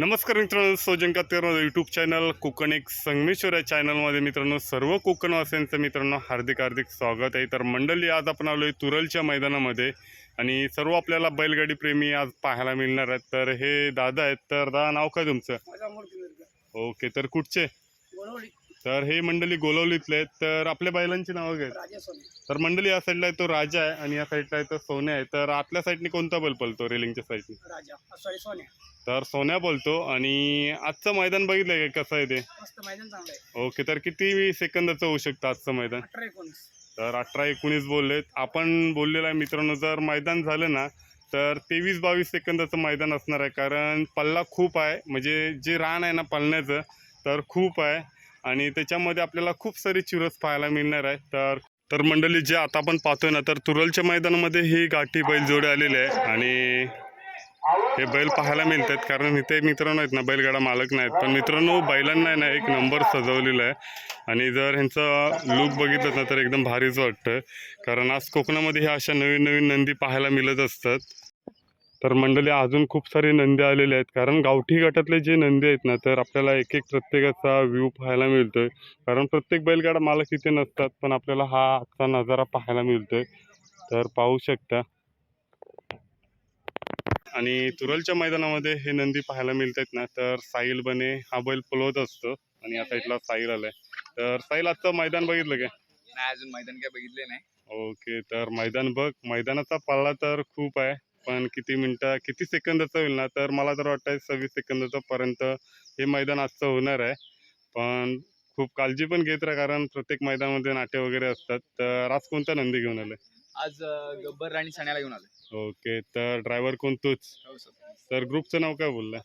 नमस्कार मित्रांनो सोजंका तेरा यूट्यूब चॅनल कोकण एक संगमेश्वर या चॅनलमध्ये मित्रांनो सर्व कोकणवासियांचं मित्रांनो हार्दिक हार्दिक स्वागत आहे. तर मंडळी आज आपण आलो आहे तुरलच्या मैदानामध्ये आणि सर्व आपल्याला बैलगाडी प्रेमी आज पाहायला मिळणार आहेत. तर हे दादा आहेत. तर दादा नाव काय तुमचं? ओके तर कुठचे? तर हे मंडळी गोलवलीतले आहेत. तर आपल्या बैलांची नावं सोने. तर मंडळी या साईडला आहे तो राजा आहे आणि या साईडला आहे तो सोन्या आहे. तर आतल्या साईडने कोणता बैल पळतो? रेलिंगच्या साईडने सोने. तर सोन्या बोलतो आणि आजचं मैदान बघितलंय का? कसं आहे ते? मस्त मैदान चांगलं आहे. ओके तर किती सेकंदाचं होऊ शकतं आजचं मैदान? अठरा एकोणीस. तर अठरा एकोणीस बोललेत. आपण बोललेलं आहे मित्रांनो जर मैदान झालं ना तर तेवीस बावीस सेकंदाचं मैदान असणार आहे. कारण पल्ला खूप आहे. म्हणजे जे रान आहे ना पळण्याचं तर खूप आहे. आणि त्याच्यामध्ये आपल्याला खूप सारी चिरस पाहायला मिळणार आहे. तर तर मंडळी जे आता आपण पाहतोय ना तर तुरलच्या मैदानामध्ये ही गाठी बैल जोडे आलेले आहे. आणि हे बैल पाहायला मिळतात कारण इथे मित्रांनो आहेत ना बैलगाडा मालक नाहीत. पण मित्रांनो बैलांना ना एक नंबर सजवलेला आहे. आणि जर ह्यांचा लुक बघितलं ना तर एकदम भारीच वाटतं. कारण आज कोकणामध्ये ह्या अशा नवीन नवीन नंदी पाहायला मिळत असतात. तर मंडळी अजून खूप सारे नंदी आलेले आहेत. कारण गावठी गटातले जे नंदी आहेत ना तर आपल्याला एक एक प्रत्येकाचा व्ह्यू पाहायला मिळतोय. कारण प्रत्येक बैलगाडा मालक इथे नसतात पण आपल्याला हा आजचा नजारा पाहायला मिळतोय. तर पाहू शकता. आणि तुरलच्या मैदानामध्ये हे नंदी पाहायला मिळत आहेत ना तर साहिल बने हा बैल पलवत असतो आणि या साईडला साहिल आलाय. तर साहिल आजचं मैदान बघितलं का नाही अजून मैदान काय बघितले नाही. ओके तर मैदान बघ. मैदानाचा पल्ला तर खूप आहे पण किती मिनटं किती सेकंदाचं होईल ना तर मला तर वाटतंय सव्वीस सेकंदाचं पर्यंत हे मैदान आजचं होणार आहे. पण खूप काळजी पण घेत राहा कारण प्रत्येक मैदानामध्ये नाटे वगैरे असतात. तर आज कोणता नंदी घेऊन आलाय? आज गब्बर राणी साण्याला घेऊन आलोय. ओके तर ड्रायव्हर कोण? तूच. हो सर. तर ग्रुपचं नाव काय बोलला?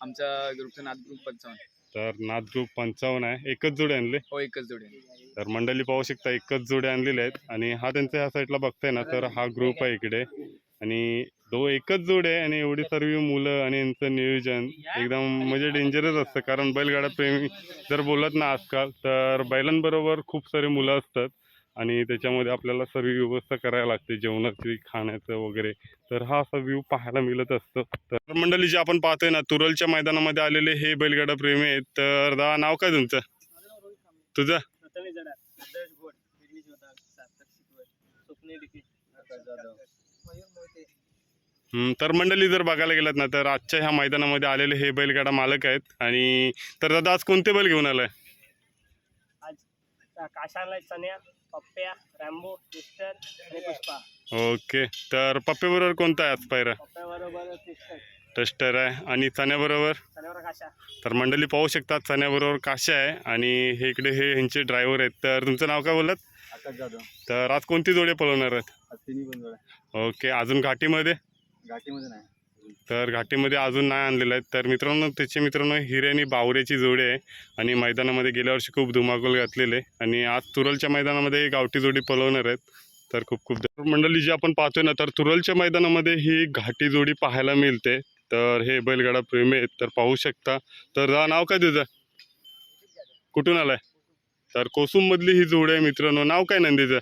आमच्या ग्रुपचं नाथ ग्रुप पंचावन्न. तर नाथ ग्रुप पंचावन्न आहे. एकच जोडे आणले. हो एकच जोडी आहे. तर मंडळी पाहू शकता एकच जोडे आणलेले आहेत. आणि हा त्यांच्या ह्या साईडला बघताय ना तर हा ग्रुप आहे इकडे. आणि दो एकच जोडे आहे आणि एवढी सर्व मुलं आणि यांचं नियोजन एकदम म्हणजे डेंजरस असतं. कारण बैलगाडा प्रेमी जर बोलत ना आजकाल तर बैलांबरोबर खूप सारे मुलं असतात. आणि त्याच्यामध्ये आपल्याला सर्व व्यवस्था करायला लागते जेवणाची खाण्याचं वगैरे. तर हा असा व्ह्यू पाहायला मिळत असतो. तर मंडळी जे आपण पाहतोय ना तुरलच्या मैदानामध्ये आलेले हे बैलगाडा प्रेमी आहेत. तर दा नाव काय तुमचं? तुझं? तर मंडळी जर बघायला गेलात ना तर आजच्या ह्या मैदानामध्ये आलेले हे बैलगाडा मालक आहेत. आणि तर दादा आज कोणते बैल घेऊन आलाय? आज काशाला चण्या पप्प्या रॅम्बो सिस्टर आणि पुष्पा. ओके तर पप्पेबरोबर कोणता आहे आज पायरा? सिस्टर. टस्टर आहे. आणि चण्याबरोबर काशा. तर मंडळी पाहू शकतात चण्याबरोबर काशा आहे. आणि हे इकडे हे ह्यांचे ड्रायव्हर आहेत. तर तुमचं नाव काय बोलत आकाश जाधव. तर आज कोणती जोडे पळवणार आहेत? आज तिन्ही पण जोड्या. ओके अजून घाटीमध्ये? घाटीमध्ये नाही. तर घाटीमध्ये अजून नाही आणलेलं आहे. तर मित्रांनो त्याचे मित्रांनो हिरे आणि बावऱ्याची जोडी आहे. आणि मैदानामध्ये गेल्या वर्षी खूप धुमाकूल घातलेले आणि आज तुरलच्या मैदानामध्ये गावठी जोडी पलवणार आहेत. तर खूप खूप मंडळी जी आपण पाहतोय ना तर तुरलच्या मैदानामध्ये ही घाटी जोडी पाहायला मिळते. तर हे बैलगाडा प्रेमी आहेत. तर पाहू शकता. तर नाव काय तुझं? कुठून आलाय? तर कोसुममधली ही जोडी आहे मित्रांनो. नाव काय नंदीचं?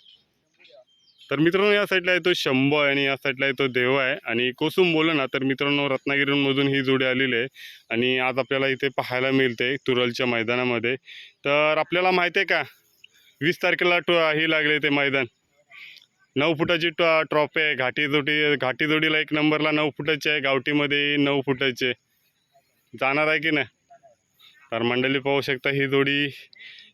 तर मित्रांनो या साईडला येतो शंभ आहे आणि या साईडला येतो देव आहे. आणि कोसुम बोललं ना तर मित्रांनो रत्नागिरीमधून ही जोडी आलेली आहे. आणि आज आपल्याला इथे पाहायला मिळते तुरलच्या मैदानामध्ये. तर आपल्याला माहिती आहे का? वीस तारखेला टो ही लागले ते मैदान. नऊ फुटाची टॉ ट्रॉफी आहे. घाटी जोडी घाटी जोडीला एक नंबरला नऊ फुटाची आहे. गावठीमध्ये नऊ फुटाची आहे. जाणार आहे की नाही? तर मंडळी पाहू शकता ही जोडी.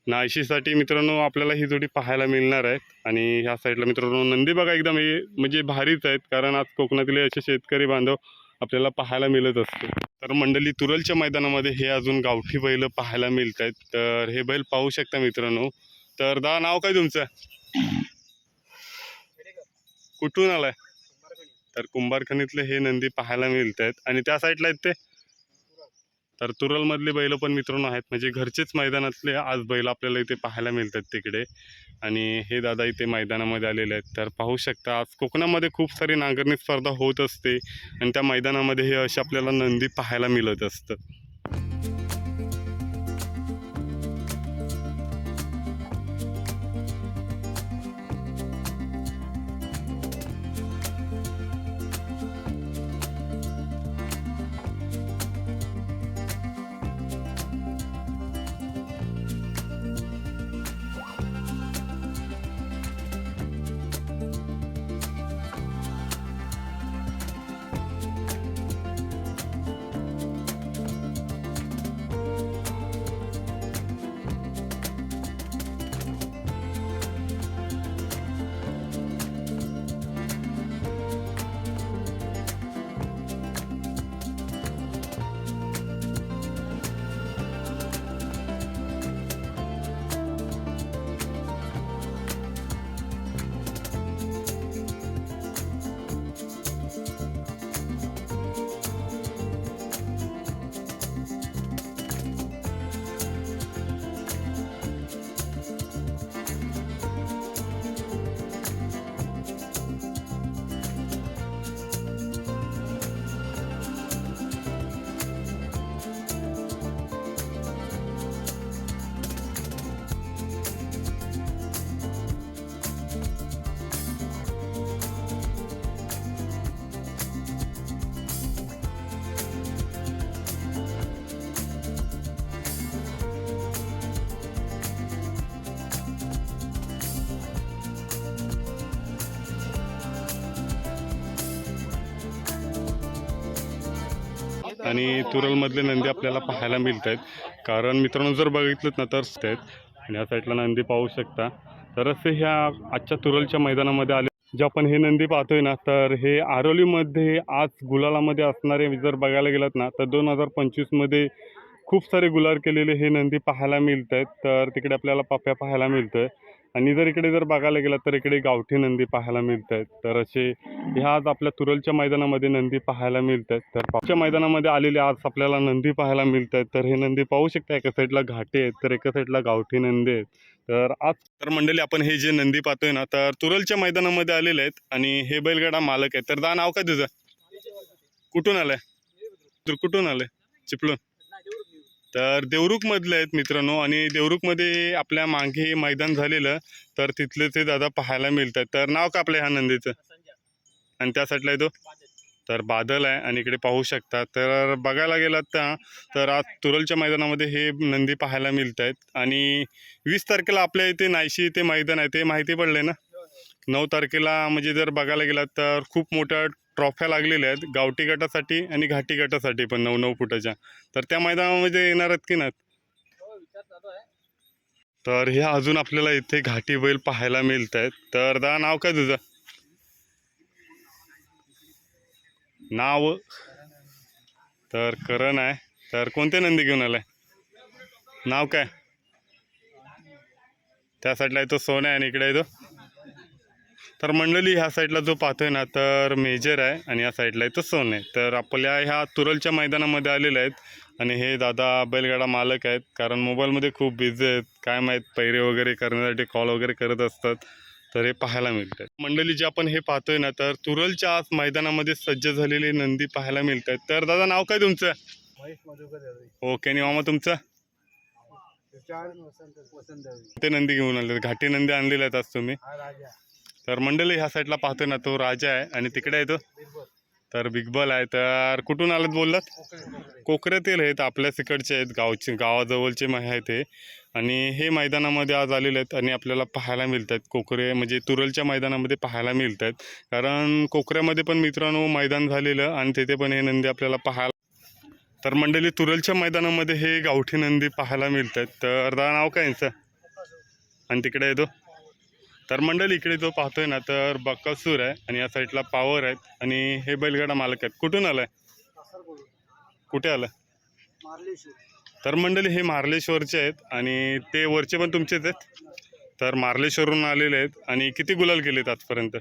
नायशीसाठी मित्रांनो आपल्याला ही जोडी पाहायला मिळणार आहे आणि ह्या साईडला मित्रांनो नंदी बघा एकदम हे म्हणजे भारीच आहेत. कारण आज कोकणातील असे शेतकरी बांधव आपल्याला पाहायला मिळत असते तर मंडळी तुरलच्या मैदानामध्ये हे अजून गावठी बैल पाहायला मिळत आहेत तर हे बैल पाहू शकता मित्रांनो. तर दा नाव काय तुमचं? कुठून आलाय? तर कुंभारखणीतले हे नंदी पाहायला मिळत आहेत आणि त्या साईडला आहेत ते? तर तुरलमधले बैल पण मित्रांनो आहेत. म्हणजे घरचेच मैदानातले आज बैल आपल्याला इथे पाहायला मिळतात तिकडे. आणि हे दादा इथे मैदानामध्ये आलेले आहेत. तर पाहू शकता आज कोकणामध्ये खूप सारी नांगरणी स्पर्धा होत असते. आणि त्या मैदानामध्ये हे असे आपल्याला नंदी पाहायला मिळत असतं. आणि तुरलमधले नंदी आपल्याला पाहायला मिळत आहेत कारण मित्रांनो जर बघितलं ना तर आहेत आणि या साईडला नंदी पाहू शकता. तर असे ह्या आजच्या तुरलच्या मैदानामध्ये आले. जे आपण हे नंदी पाहतोय ना तर हे आरोलीमध्ये आज गुलालामध्ये असणारे जर बघायला गेलात ना तर दोन हजार पंचवीसमध्ये खूप सारे गुलाल केलेले हे नंदी पाहायला मिळत आहेत तर तिकडे आपल्याला पाप्या पाहायला मिळतं आहे आणि जर इकडे जर बघायला गेलं तर इकडे गावठी नंदी पाहायला मिळत आहेत तर असे ह्या आज आपल्या तुरलच्या मैदानामध्ये नंदी पाहायला मिळत आहेत तर पावच्या मैदानामध्ये आलेले आज आपल्याला नंदी पाहायला मिळत आहेत तर हे नंदी पाहू शकता एका साईडला घाटे आहेत तर एका साईडला गावठी नंदी आहेत. तर आज तर मंडळी आपण हे जे नंदी पाहतोय ना तर तुरलच्या मैदानामध्ये आलेले आहेत आणि हे बैलगाडा मालक आहेत. तर दा नाव काय तुझं? कुठून आलंय? तर कुठून आलंय? चिपळून तर देवरुखमधले आहेत मित्रांनो आणि देवरुखमध्ये आपल्या मागे मैदान झालेलं तर तिथले ते दादा पाहायला मिळतात. तर नाव का आपल्या ह्या नंदीचं? आणि त्या साईडला आहे तो तर बादल आहे आणि इकडे पाहू शकता. तर बघायला गेलात त्या तर आज तुरलच्या मैदानामध्ये हे नंदी पाहायला मिळत आहेत आणि वीस तारखेला आपल्या इथे नायशी इथे मैदान आहे ते माहिती पडले ना? नऊ तारखेला म्हणजे जर बघायला गेलात तर खूप मोठ्या ट्रॉफ्या लागलेल्या आहेत. गावठी गटासाठी आणि घाटी गटासाठी पण नऊ नऊ फुटाच्या. तर त्या मैदानामध्ये येणार आहेत की नाहीत? तर हे अजून आपल्याला इथे घाटी बैल पाहायला मिळत आहेत तर दा नाव काय तुझं? नाव? तर करण आहे. तर कोणते नंदी घेऊन आलाय? नाव काय? त्यासाठी आहे तो सोन आहे आणि इकडे आहे तो. तर मंडळी ह्या साईडला जो पाहतोय ना तर मेजर आहे आणि या साईडला आहे तो सोन आहे. तर आपल्या ह्या तुरलच्या मैदानामध्ये आलेले आहेत आणि हे दादा बैलगाडा मालक आहेत. कारण मोबाईलमध्ये खूप बिझी आहेत. काय माहीत पैरे वगैरे करण्यासाठी कॉल वगैरे करत असतात. तर हे पाहायला मिळतात मंडळी जे आपण हे पाहतोय ना तर तुरलच्या आज मैदानामध्ये सज्ज झालेले नंदी पाहायला मिळत आहेत तर दादा नाव काय तुमचं? ओके आणि मामा तुमचं? ते नंदी घेऊन आले घाटी नंदी आणलेले आहेत आज तुम्ही. हा तर मंडळी ह्या साईडला पाहतोय ना तो राजा आहे आणि तिकडे आहे तो. तर बिगबल आहे. तर कुठून आलेत बोललात? कोकऱ्यातील आहेत आपल्याच इकडचे आहेत गावचे गावाजवळचे आहेत ते आणि हे मैदानामध्ये आज आलेले आहेत आणि आपल्याला पाहायला मिळत आहेत कोकरे म्हणजे तुरलच्या मैदानामध्ये पाहायला मिळत आहेत कारण कोकऱ्यामध्ये पण मित्रांनो मैदान झालेलं आणि तिथे पण हे नंदी आपल्याला पाहायला तर मंडळी तुरलच्या मैदानामध्ये हे गावठी नंदी पाहायला मिळत आहेत तर नाव काय यांचं? आणि तिकडे येतो तर मंडळी इकडे जो पाहतोय ना तर बकासूर आहे आणि या साईडला पावर आहेत आणि हे बैलगाडा मालक आहेत. कुठून आलाय? कुठे आलं तर मंडळी हे मार्लेश्वरचे आहेत आणि ते वरचे पण तुमचेच आहेत. तर मार्लेश्वरहून आलेले आहेत आणि किती गुलाल गेलेत आजपर्यंत?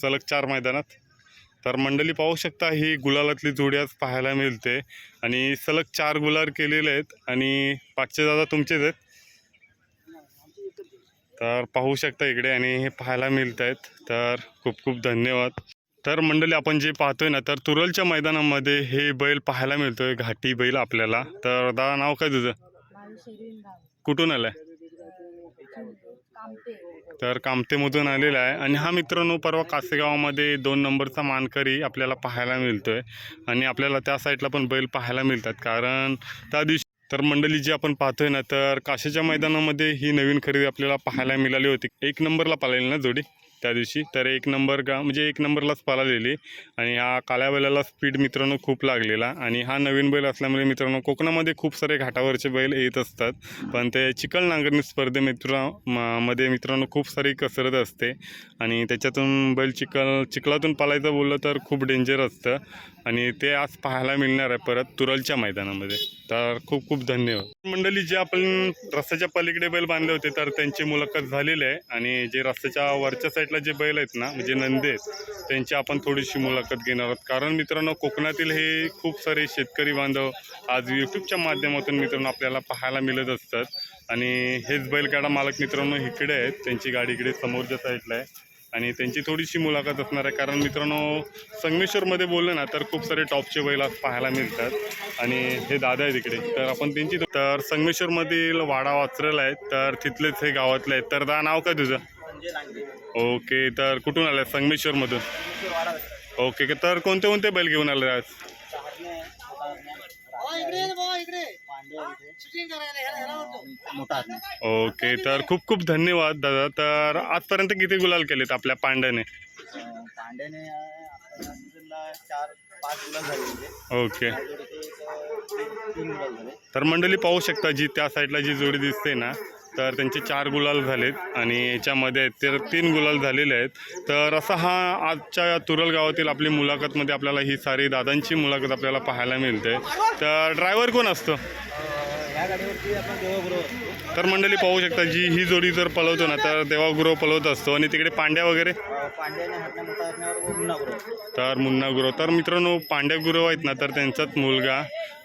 सलग चार मैदानात. तर मंडळी पाहू शकता ही गुलालातली जोडी आज पाहायला मिळते. आणि सलग चार गुलाल केलेले आहेत आणि पाचशे दादा तुमचेच आहेत. तर पाहू शकता इकडे आणि हे पाहायला मिळत आहेत तर खूप खूप धन्यवाद. तर मंडळी आपण जे पाहतोय ना तर तुरलच्या मैदानामध्ये हे बैल पाहायला मिळतोय घाटी बैल आपल्याला. तर दादा नाव काय तुझं? कुठून आलं आहे तर कामतेमधून आलेला आहे. आणि हा मित्रांनो परवा कासेगावामध्ये दोन नंबरचा मानकरी आपल्याला पाहायला मिळतोय. आणि आपल्याला त्या साईडला पण बैल पाहायला मिळतात. कारण त्या दिवशी तर मंडळी जी आपण पाहतोय ना तर काशीच्या मैदानामध्ये ही नवीन खरेदी आपल्याला पाहायला मिळाली होती. एक नंबरला पाळलेली ना जोडी? त्या दिवशी. तर एक नंबर का म्हणजे एक नंबरलाच पाळलेली. आणि हा काळ्या बैलाला स्पीड मित्रांनो खूप लागलेला. आणि हा नवीन बैल असल्यामुळे मित्रांनो कोकणामध्ये खूप सारे घाटावरचे बैल येत असतात. पण ते चिखल नांगरणी स्पर्धे मित्रमध्ये मित्रांनो खूप सारी कसरत असते. आणि त्याच्यातून बैल चिखल चिखलातून पालायचं बोललं तर खूप डेंजर असतं. आणि ते आज पाहायला मिळणार आहे परत तुरलच्या मैदानामध्ये. तर खूप खूप धन्यवाद. मंडळी जे आपण रस्त्याच्या पलीकडे बैल बांधले होते तर त्यांची मुलाखत झालेली आहे. आणि जे रस्त्याच्या वरच्या साईडला जे बैल आहेत ना म्हणजे नंदे आहेत त्यांची आपण थोडीशी मुलाखत घेणार आहोत. कारण मित्रांनो कोकणातील हे खूप सारे शेतकरी बांधव आज यूट्यूबच्या माध्यमातून मित्रांनो आपल्याला पाहायला मिळत असतात. आणि हेच बैलगाडा मालक मित्रांनो इकडे आहेत त्यांची गाडी इकडे समोरच्या साईडला आहे. आणि त्यांची थोडीशी मुलाखत असणार आहे. कारण मित्रांनो संगमेश्वरमध्ये बोललं ना तर खूप सारे टॉपचे बैल पाहायला मिळतात. आणि हे दादा आहेत इकडे. तर आपण त्यांची तर संगमेश्वरमधील वाडा वाचलेला आहे तर तिथलेच हे गावातले आहेत. तर दा नाव काय तुझं? ओके तर कुठून आलं संगमेश्वरमधून. ओके तर कोणते कोणते बैल घेऊन आले आज? ओके तर खूप खूप धन्यवाद दादा. तर आजपर्यंत किती गुलाल केलेत आपल्या पांड्याने? सीझनला चार पाच गुलाल झाले ओके. तर मंडळी पाहू शकता जी त्या साईडला जी जोडी दिसते ना तर त्यांचे चार गुलाल झालेत आणि याच्यामध्ये तर तीन गुलाल झालेले आहेत. तर असा हा आजच्या या तुरल गावातील आपली मुलाखतमध्ये आपल्याला ही सारी दादांची मुलाखत आपल्याला पाहायला मिळते. तर ड्रायव्हर कोण असतो? तर मंडळी पाहू शकता जी ही जोडी जर पळवतो ना तर देवागुरव पळवत असतो. आणि तिकडे पांड्या वगैरे? मुन्ना गुरु तर मुन्ना गुरव. तर मित्रांनो पांड्या गुरव आहेत ना तर त्यांचाच मुलगा.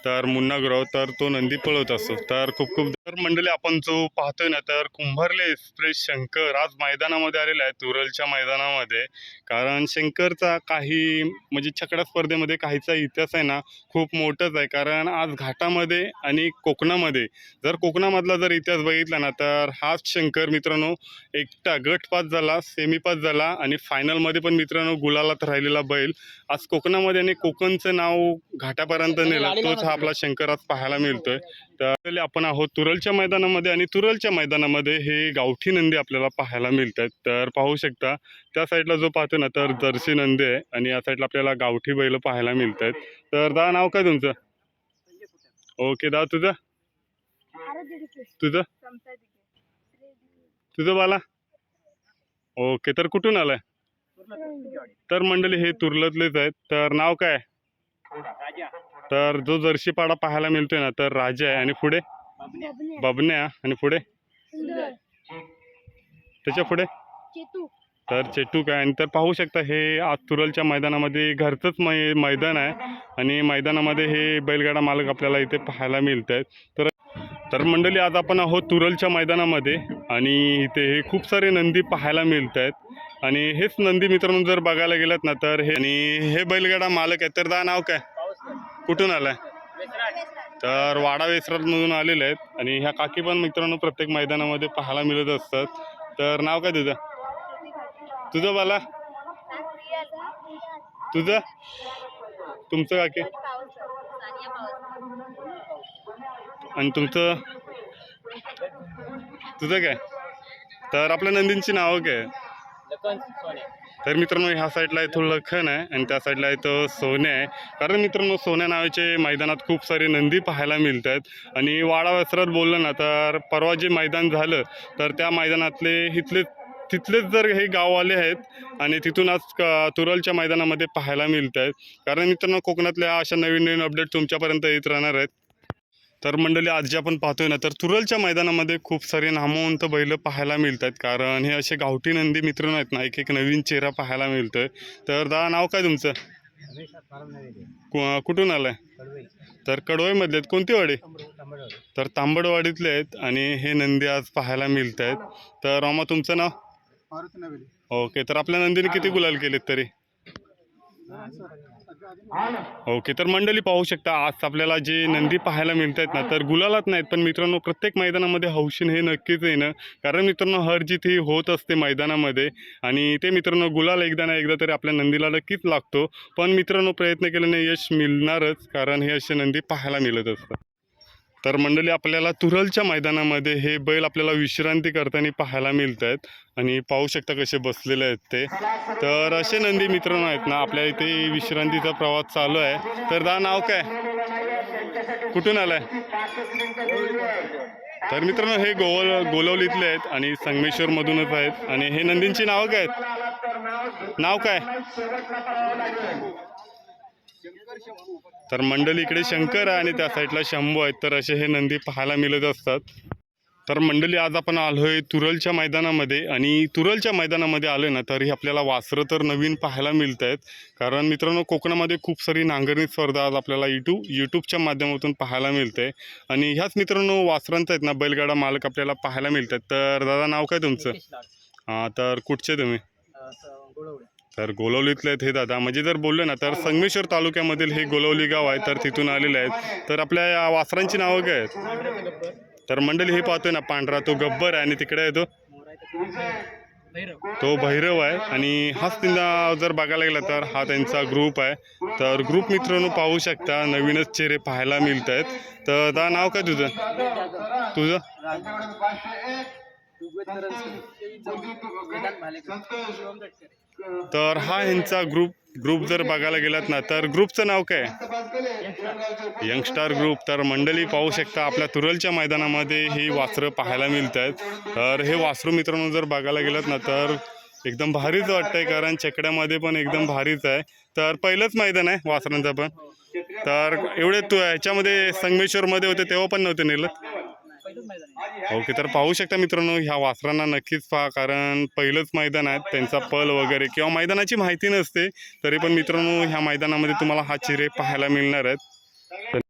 तर मुन्ना गुरव तर तो नंदी पळवत असतो. तर खूप खूप तर मंडळी आपण जो पाहतोय ना तर कुंभारले एक्सप्रेस शंकर आज मैदानामध्ये आलेला आहे तुरलच्या मैदानामध्ये. कारण शंकरचा काही म्हणजे छकडा स्पर्धेमध्ये काहीचा इतिहास आहे ना खूप मोठाच आहे. कारण आज घाटामध्ये आणि कोकणामध्ये जर कोकणामधला जर इतिहास बघितला ना तर हाच शंकर मित्रांनो एकटा गट पास झाला सेमी पास झाला आणि फायनलमध्ये पण मित्रांनो गुलालात राहिलेला बैल. आज कोकणामध्ये आणि कोकणचं नाव घाटापर्यंत नेलं तोच हा आपला शंकर आज पाहायला मिळतोय. तर आपण आहोत तुरलच्या मैदानामध्ये आणि तुरलच्या मैदानामध्ये हे गावठी नंदी आपल्याला पाहायला मिळत आहेत तर पाहू शकता त्या साईडला जो पाहतो ना तर जर्सी नंदी आहे आणि या साईडला आपल्याला गावठी बैल पाहायला मिळत आहेत तर दा नाव काय तुमचं? ओके दा तुझं? तुझं? तुझं बाला? ओके तर कुठून आलाय? तर मंडळी हे तुरलतलेच आहेत. तर नाव काय तर जो जर्सी पाडा पाहायला मिळतोय ना तर राजा आहे आणि पुढे? बबन्या. आणि पुढे? त्याच्या पुढे? तर चेटू काय? आणि तर पाहू शकता हे आज तुरलच्या मैदानामध्ये घरचंच मै मैदान आहे. आणि मैदानामध्ये हे बैलगाडा मालक आपल्याला इथे पाहायला मिळत आहेत तर तर मंडळी आज आपण आहोत तुरलच्या मैदानामध्ये. आणि इथे हे खूप सारे नंदी पाहायला मिळत आहेत आणि हेच नंदी मित्रांनो जर बघायला गेलात ना तर हे आणि हे बैलगाडा मालक आहेत. तर दा नाव काय? कुठून आलाय? तर वाडा वेसरातमधून आलेले आहेत. आणि ह्या काकी पण मित्रांनो प्रत्येक मैदानामध्ये पाहायला मिळत असतात. तर नाव काय तुझं? तुझं बाला? तुझं? तुमचं काकी? आणि तुमचं? तुझं काय? तर आपल्या नंदींची नावं काय? तर मित्रांनो ह्या साईडला आहे थोडं लखन आहे आणि त्या साईडला आहे तो सोने आहे. कारण मित्रांनो सोन्या नावाचे मैदानात खूप सारे नंदी पाहायला मिळत आहेत आणि वाडा वस्त्रात बोललं ना तर परवा जे मैदान झालं तर त्या मैदानातले इथले तिथलेच जर हे गाववाले आहेत आणि तिथून आज तुरलच्या मैदानामध्ये पाहायला मिळत आहेत कारण मित्रांनो कोकणातल्या अशा नवीन नवीन अपडेट तुमच्यापर्यंत येत राहणार आहेत. तर मंडळी आज जे आपण पाहतोय ना तर तुरलच्या मैदानामध्ये खूप सारे नामवंत बैल पाहायला मिळत आहेत कारण हे असे गावठी नंदी मित्र आहेत ना एक एक नवीन चेहरा पाहायला मिळतोय. तर दा नाव काय तुमचं? कु- कुठून आलाय? तर कडवईमधले आहेत. कोणती वाडी? तर तांबडवाडीतले आहेत आणि हे नंदी आज पाहायला मिळत आहेत तर रामा तुमचं नाव? ओके तर आपल्या नंदीने किती गुलाल केलेत तरी? हो, ओके तर मंडळी पाहू शकता आज आपल्याला जे नंदी पाहायला मिळत आहेत ना तर गुलालात नाहीत पण मित्रांनो प्रत्येक मैदानामध्ये हौशीन हे नक्कीच येणं कारण मित्रांनो हर जीत ही होत असते मैदानामध्ये आणि ते मित्रांनो गुलाल एकदा ना एकदा तरी आपल्या नंदीला नक्कीच लागतो. पण मित्रांनो प्रयत्न केल्याने यश मिळणारच कारण हे असे नंदी पाहायला मिळत असतात. तर मंडळी आपल्याला तुरलच्या मैदानामध्ये हे बैल आपल्याला विश्रांती करताना पाहायला मिळत आहेत आणि पाहू शकता कसे बसलेले आहेत ते. तर असे नंदी मित्रांनो आहेत ना आपल्या इथे विश्रांतीचा प्रवास चालू आहे. तर दा नाव काय? कुठून आलाय? तर मित्रांनो हे गोवल गोलवलीतले आहेत आणि संगमेश्वरमधूनच आहेत. आणि हे नंदींची नावं काय आहेत? नाव काय? तर मंडळी इकडे शंकर आहे आणि त्या साईडला शंभू आहेत. तर असे हे नंदी पाहायला मिळत असतात. तर मंडळी आज आपण आलो आहे तुरलच्या मैदानामध्ये आणि तुरलच्या मैदानामध्ये आलो ना तरी आपल्याला वासरं तर नवीन पाहायला मिळत आहेत कारण मित्रांनो कोकणामध्ये खूप सारी नांगरणी स्पर्धा आज आपल्याला यूट्यूब यूट्यूबच्या माध्यमातून पाहायला मिळते आणि ह्याच मित्रांनो वासरांचं आहेत ना बैलगाडा मालक आपल्याला पाहायला मिळतात. तर दादा नाव काय तुमचं? हां तर कुठचे तुम्ही? तर गोलवलीतले आहेत हे दादा म्हणजे जर बोलले ना तर संगमेश्वर तालुक्यामधील हे गोलवली गाव आहे तर तिथून आलेले आहेत तर आपल्या या वासरांची नावं काय आहेत तर मंडळी हे पाहतोय ना पांढरा तो गब्बर आहे आणि तिकडे आहे तो भैरव तो भैरव आहे आणि हाच त्यांना जर बघायला गेला तर हा त्यांचा ग्रुप आहे तर ग्रुप मित्रांनो पाहू शकता नवीनच चेहरे पाहायला मिळत आहेत तर दा नाव काय तुझं तुझं ऋग्वेद तर हा ह्यांचा ग्रुप ग्रुप जर बघायला गेलात ना तर ग्रुपचं नाव काय? यंगस्टार ग्रुप तर मंडळी पाहू शकता आपल्या तुरलच्या मैदानामध्ये ही वासरं पाहायला मिळत आहेत तर हे वासरू मित्रांनो जर बघायला गेलात ना तर एकदम भारीच वाटतंय कारण चकड्यामध्ये पण एकदम भारीच आहे. तर पहिलंच मैदान आहे वासरांचं पण. तर एवढे तू ह्याच्यामध्ये संगमेश्वरमध्ये होते तेव्हा पण नव्हते नेलं पहिलंच मैदान आहे. ओके तर पाहू शकता मित्रांनो ह्या वासरांना नक्कीच पहा कारण पहिलंच मैदान आहे त्यांचा पल वगैरे किंवा मैदानाची माहिती नसते तरी पण मित्रांनो ह्या मैदानामध्ये तुम्हाला हा चिरे पाहायला मिळणार आहेत.